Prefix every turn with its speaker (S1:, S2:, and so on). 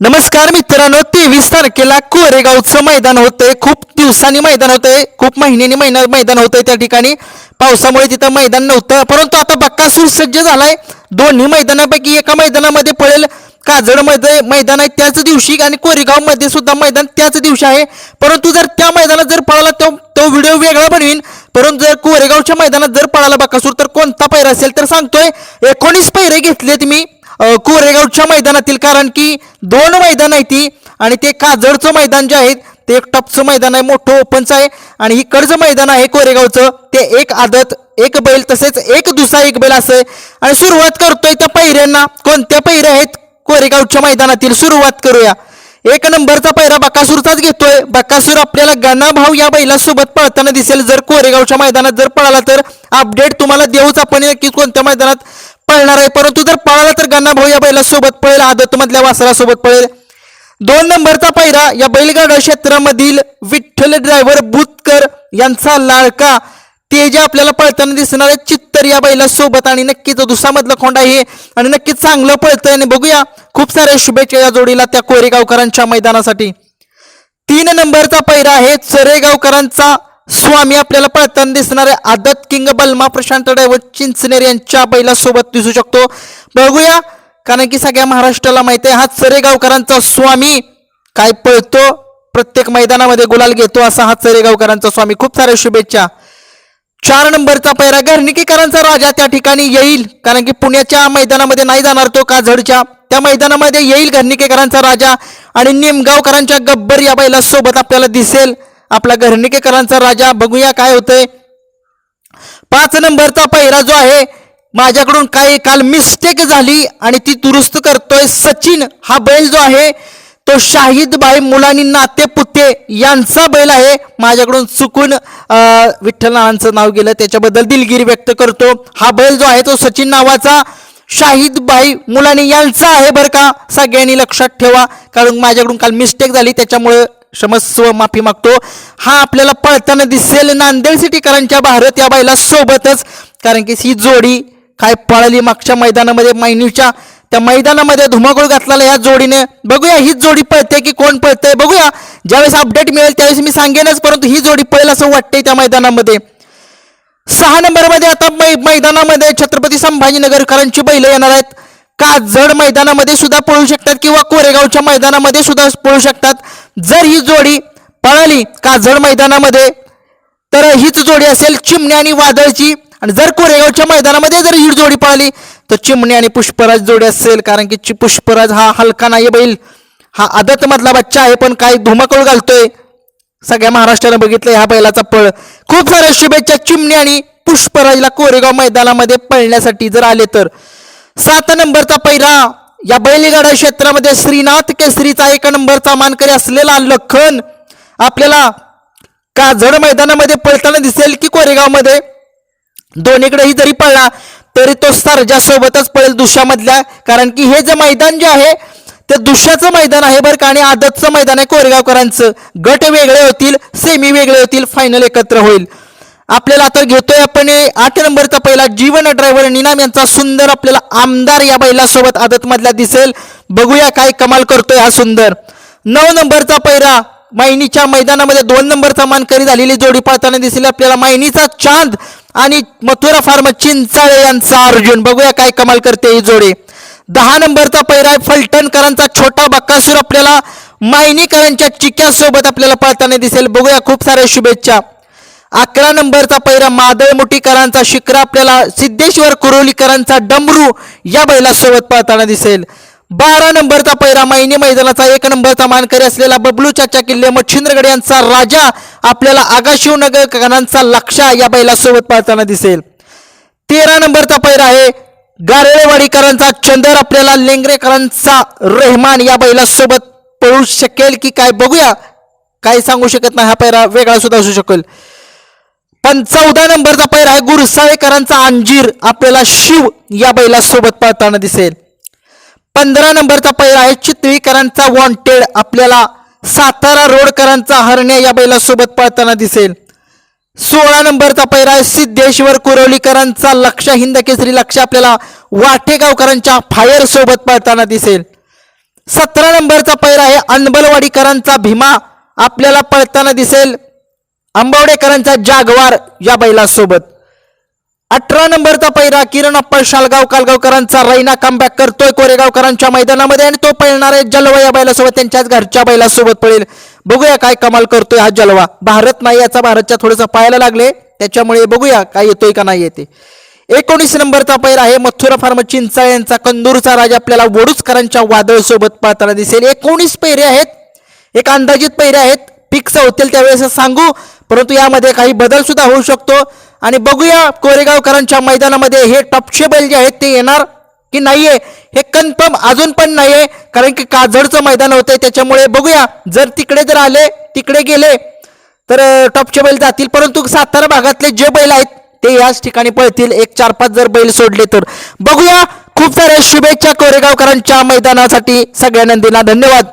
S1: नमस्कार मित्रांनो तेवीस तारखेला कोरेगावचं मैदान होतंय. खूप दिवसांनी मैदान होतंय. खूप महिन्यानी महिना मैदान होतंय त्या ठिकाणी. पावसामुळे तिथं मैदान नव्हतं. परंतु आता बक्का सुसज्ज झालाय. दोन्ही मैदानापैकी एका मैदानामध्ये पळेल काजळमध्ये मैदान आहे त्याच दिवशी आणि कोरेगावमध्ये सुद्धा मैदान त्याच दिवशी आहे. परंतु जर त्या मैदानात जर पळाला तो तो व्हिडिओ वेगळा बनवीन. परंतु जर कोरेगावच्या मैदानात जर पळाला बकासूर तर कोणता पैरा असेल? तर सांगतोय एकोणीस पैरे घेतलेत मी. कोरेगावच्या मैदानातील कारण की दोन मैदान आहे ती आणि ते काजळचं मैदान जे आहे ते एक टपचं मैदान आहे मोठं ओपनचं आहे आणि ही कर्ज मैदान आहे कोरेगावचं ते एक आदत एक बैल तसेच एक दुसरा एक बैल असं आहे. आणि सुरुवात करतोय त्या पैऱ्यांना. कोणत्या पैऱ्या आहेत? कोरेगावच्या मैदानातील सुरुवात करूया. एक नंबरचा पैरा बकासूरचाच घेतोय. बकासूर आपल्याला गणा भाऊ या बैलासोबत पळताना दिसेल. जर कोरेगावच्या मैदानात जर पळाला तर अपडेट तुम्हाला देऊच आपण नक्कीच कोणत्या मैदानात पळणार आहे. परंतु जर पळाला तर गन्ना भाऊ या बैलासोबत पळेल आदत मधल्या वासरासोबत पळेल. दोन नंबरचा पायरा या बैलगाडा क्षेत्रामधील विठ्ठल ड्रायव्हर बुतकर यांचा लाडका ते जे आपल्याला पळताना दिसणार आहे. चित्तर या बैलासोबत आणि नक्कीच दुसरा खोंड आहे. आणि नक्कीच चांगलं पळतंय. आणि बघूया खूप साऱ्या शुभेच्छा या जोडीला त्या कोरेगावकरांच्या मैदानासाठी. तीन नंबरचा पैरा आहे चरेगावकरांचा स्वामी आपल्याला पळताना दिसणारे आदत किंग बलमा प्रशांत ड्रायव्हर चिंचनेर यांच्या बैलासोबत दिसू शकतो. बघूया कारण की सगळ्या महाराष्ट्राला माहिती आहे हा चरेगावकरांचा स्वामी काय पळतो प्रत्येक मैदानामध्ये गुलाल घेतो असा हा चरेगावकरांचा स्वामी. खूप साऱ्या शुभेच्छा. चार नंबरचा पैरा घरणिकेकरांचा राजा त्या ठिकाणी येईल कारण की पुण्याच्या मैदानामध्ये नाही जाणार तो काजडच्या त्या मैदानामध्ये येईल घरणिकेकरांचा राजा आणि निमगावकरांच्या गब्बर या बैलासोबत आपल्याला दिसेल. आपला घरणिकेकरांचा राजा बघूया काय होतंय. पाच नंबरचा पहिरा जो आहे माझ्याकडून काही काल मिस्टेक झाली आणि ती दुरुस्त करतोय सचिन. हा बैल जो आहे तो शाहिद भाई मुलांनी नाते पुते यांचा बैल आहे. माझ्याकडून चुकून अं, विठ्ठल नावांचं नाव गेलं. त्याच्याबद्दल दिलगिरी व्यक्त करतो. हा बैल जो आहे तो सचिन नावाचा शाहिद भाई मुलांनी यांचा आहे बरं का? सगळ्यांनी लक्षात ठेवा. कारण माझ्याकडून काल मिस्टेक झाली. त्याच्यामुळे क्षमस्व माफी मागतो हा आपल्याला पळताना दिसेल नांदेड सिटीकरांच्या भारत या बाईला सोबतच. कारण की ही जोडी काय पळाली मागच्या मैदानामध्ये मैनीच्या त्या मैदानामध्ये धुमाकूळ घातलेला या जोडीने. बघूया हीच जोडी पळते की कोण पळतंय? बघूया. ज्यावेळेस अपडेट मिळेल त्यावेळेस मी सांगेनच परंतु ही जोडी पळेल असं वाटतंय त्या मैदानामध्ये. सहा नंबरमध्ये आता मै मैदानामध्ये छत्रपती संभाजीनगरकरांची बैलं येणार आहेत. काजड मैदानामध्ये सुद्धा पळू शकतात किंवा कोरेगावच्या मैदानामध्ये सुद्धा पळू शकतात? जर ही जोडी पळाली काजड मैदानामध्ये तर हीच जोडी असेल चिमण्या आणि वादळची. आणि जर कोरेगावच्या मैदानामध्ये जर ही जोडी पळाली तर चिमणी आणि पुष्पराज जोडी असेल कारण की चि- पुष्पराज हा हलका नाही बैल. हा आदत मधला बच्चा आहे पण काही धुमाकूळ घालतोय. सगळ्या महाराष्ट्रानं बघितलं ह्या बैलाचा पळ. खूप साऱ्या शुभेच्छा चिमणी आणि पुष्पराजला कोरेगाव मैदानामध्ये पळण्यासाठी जर आले तर. सात नंबरचा पैरा या बैलगाडा क्षेत्रामध्ये श्रीनाथ केसरीचा एक नंबरचा मानकरी असलेला लखन आपल्याला काजड मैदानामध्ये पळताना दिसेल की कोरेगावमध्ये? दोन्हीकडेही जरी पळला तरी तो सरजासोबतच पळेल दुशामधल्या. कारण की हे जे मैदान जे आहे ते दुशाचं मैदान आहे बरं का आणि आदतचं मैदान आहे कोरेगावकरांचं. गट वेगळे होतील सेमी वेगळे होतील फायनल एकत्र होईल. आपल्याला आता घेतोय आपण आठ नंबरचा पहिला जीवन ड्रायव्हर निनाम यांचा सुंदर आपल्याला आमदार या बैलासोबत आदत मधला दिसेल. बघूया काय कमाल करतोय हा सुंदर. नऊ नंबरचा पैरा मायनीच्या मैदानामध्ये दोन नंबरचा मानकरी झालेली जोडी पाळताना दिसेल. आपल्याला मायनीचा चांद आणि मथुरा फार्म चिंचाळे यांचा अर्जुन. बघूया काय कमाल करते ही जोडी. दहा नंबरचा पैरा आहे फलटणकरांचा छोटा बक्कासूर आपल्याला मायनीकरांच्या चिक्यासोबत आपल्याला पाळताना दिसेल. बघूया खूप साऱ्या शुभेच्छा. अकरा नंबरचा पैरा मादळ मुठीकरांचा शिखर आपल्याला सिद्धेश्वर कुरोलीकरांचा डमरू या बैलासोबत पळताना दिसेल. बारा नंबरचा पैरा मैनी मैदानाचा एक नंबरचा मानकरी असलेला बबलू चाचा किल्ले मच्छिंद्रगड यांचा राजा आपल्याला आगाशिवनगरकरांचा लक्षा या बैलासोबत पळताना दिसेल. तेरा नंबरचा पैरा आहे गारेवाडीकरांचा चंदर आपल्याला लेंगरेकरांचा रेहमान या बैलासोबत पळू शकेल की काय बघूया. काही सांगू शकत नाही हा पैरा वेगळा सुद्धा असू शकेल. पण चौदा नंबरचा पैरा आहे गुरसाळेकरांचा अंजीर आपल्याला शिव या बैलासोबत पळताना दिसेल. पंधरा नंबरचा पैरा आहे चितळीकरांचा वॉन्टेड आपल्याला सातारा रोडकरांचा हरण्या या बैलासोबत पळताना दिसेल. सोळा नंबरचा पैरा आहे सिद्धेश्वर कुरवलीकरांचा लक्ष हिंद केसरी लक्ष आपल्याला वाटेगावकरांच्या फायर सोबत पळताना दिसेल. सतरा नंबरचा पैर आहे अनबलवाडीकरांचा भीमा आपल्याला पळताना दिसेल. आंबवडेकरांचा जागवार या बैलासोबत. अठरा नंबरचा पैरा किरण अप्पा शालगाव कालगावकरांचा रैना कमबॅक करतोय कोरेगावकरांच्या मैदानामध्ये आणि तो पळणार आहे जलवा या बैलासोबत. त्यांच्याच घरच्या बैलासोबत पळेल. बघूया काय कमाल करतोय हा जलवा. भारत नाही याचा भारतच्या थोडंसं पाहायला लागले. त्याच्यामुळे बघूया काय येतोय का नाही येते. एकोणीस नंबरचा पैर आहे मथुरा फार्म चिंचाळ यांचा. कंदूरचा राजा आपल्याला वडूचकरांच्या वादळ सोबत पाहताना दिसेल. एकोणीस पैरे आहेत. एक अंदाजित पैरे आहेत. फिक्स होतील त्यावेळेस सांगू. परंतु यामध्ये काही बदल सुद्धा होऊ शकतो. आणि बघूया कोरेगावकरांच्या मैदानामध्ये हे टॉपचे बैल जे आहेत ते येणार की नाहीये? हे कन्फर्म अजून पण नाहीये. कारण की काजडचं मैदान होतंय त्याच्यामुळे बघूया. जर तिकडे जर आले तिकडे गेले तर टॉपचे बैल जातील. परंतु सातारा भागातले जे बैल आहेत ते याच ठिकाणी पळतील. एक चार पाच जर बैल सोडले तर. बघूया. खूप साऱ्या शुभेच्छा कोरेगावकरांच्या मैदानासाठी. सगळ्या नंदींना धन्यवाद.